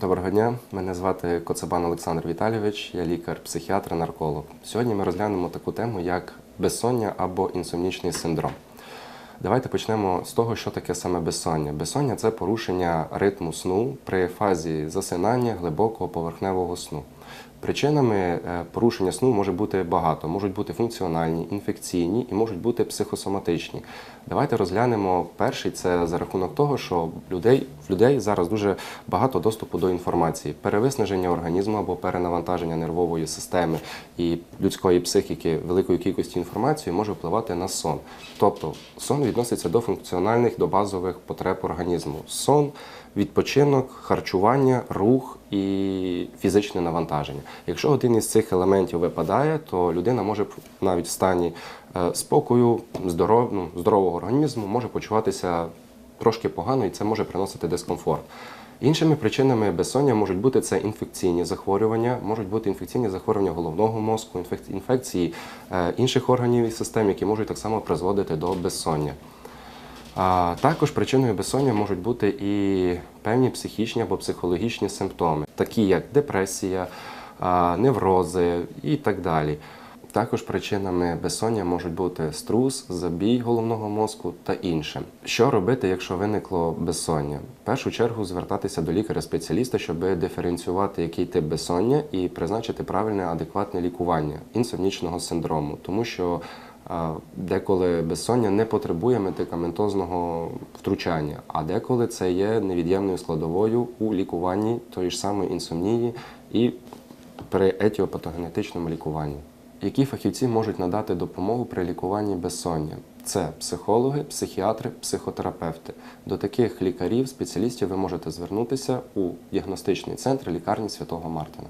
Доброго дня, мене звати Коцебан Олександр Віталійович, я лікар-психіатр, нарколог. Сьогодні ми розглянемо таку тему, як безсоння або інсомнічний синдром. Давайте почнемо з того, що таке саме безсоння. Безсоння це порушення ритму сну при фазі засинання глибокого поверхневого сну. Причинами е, порушення сну може бути багато, можуть бути функціональні, інфекційні і можуть бути психосоматичні. Давайте розглянемо перший це за рахунок того, що людей, в людей зараз дуже багато доступу до інформації, перевиснаження організму або перенавантаження нервової системи і людської психіки великою кількістю інформації може впливати на сон. Тобто сон відноситься до функціональних, до базових потреб організму. Сон, відпочинок, харчування, рух і фізичне навантаження. Якщо один із цих елементів випадає, то людина може навіть в стані е, спокою, здоров, ну, здорового організму може почуватися трошки погано, і це може приносити дискомфорт. Іншими причинами безсоння можуть бути це інфекційні захворювання, можуть бути інфекційні захворювання головного мозку, інфекції е, інших органів і систем, які можуть так само призводити до безсоння. А також причиною безсоння можуть бути і певні психічні або психологічні симптоми, такі як депресія, неврози і так далі. Також причинами безсоння можуть бути струс, забій головного мозку та інше. Що робити, якщо виникло безсоння? В першу чергу звертатися до лікаря-спеціаліста, щоб диференціювати який тип безсоння і призначити правильне адекватне лікування інсомнічного синдрому, тому що Деколи безсоння не потребує медикаментозного втручання, а деколи це є невід'ємною складовою у лікуванні тої ж самої інсомнії і при етіопатогенетичному лікуванні. Які фахівці можуть надати допомогу при лікуванні безсоння? Це психологи, психіатри, психотерапевти. До таких лікарів, спеціалістів ви можете звернутися у діагностичний центр лікарні Святого Мартина.